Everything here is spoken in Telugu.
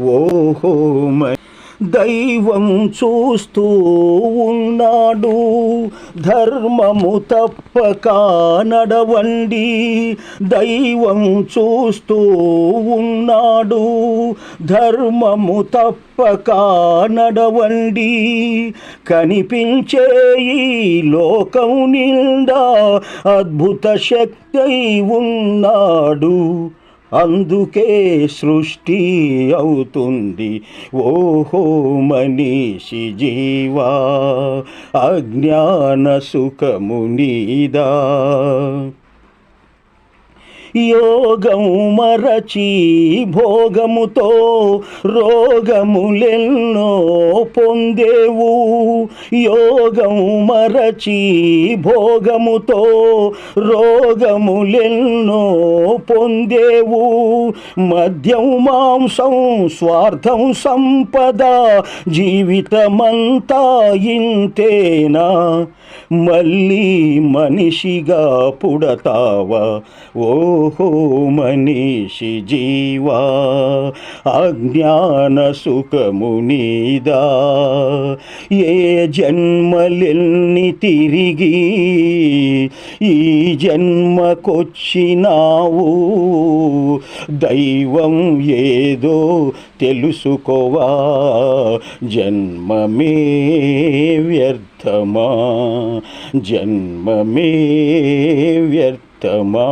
ఓహో మ- దైవం చూస్తూ ఉన్నాడు. ధర్మము తప్పక నడవండి. దైవం చూస్తూ ఉన్నాడు. ధర్మము తప్పక నడవండి. కనిపించే ఈ లోకం నిండా అద్భుత శక్తి ఉన్నాడు. అందుకే సృష్టి అవుతుంది. ఓహో మనిషి జీవా అజ్ఞాన సుఖము యోగము మరచి భోగముతో రోగములెన్నో పొందేవు. యోగం మరచి భోగముతో రోగములెన్నో పొందేవు. మద్యం మాంసం స్వార్థం సంపద జీవితమంతా ఇంతేనా? మళ్ళీ మనిషిగా పుడతావా? ఓహో మనిషి జీవా అజ్ఞాన సుఖముని ఏ జన్మలెన్ని తిరిగి ఈ జన్మకొచ్చినావు? దైవం ఏదో తెలుసుకోవా? జన్మమే వ్యర్థమా? జన్మమే వ్యర్థమా?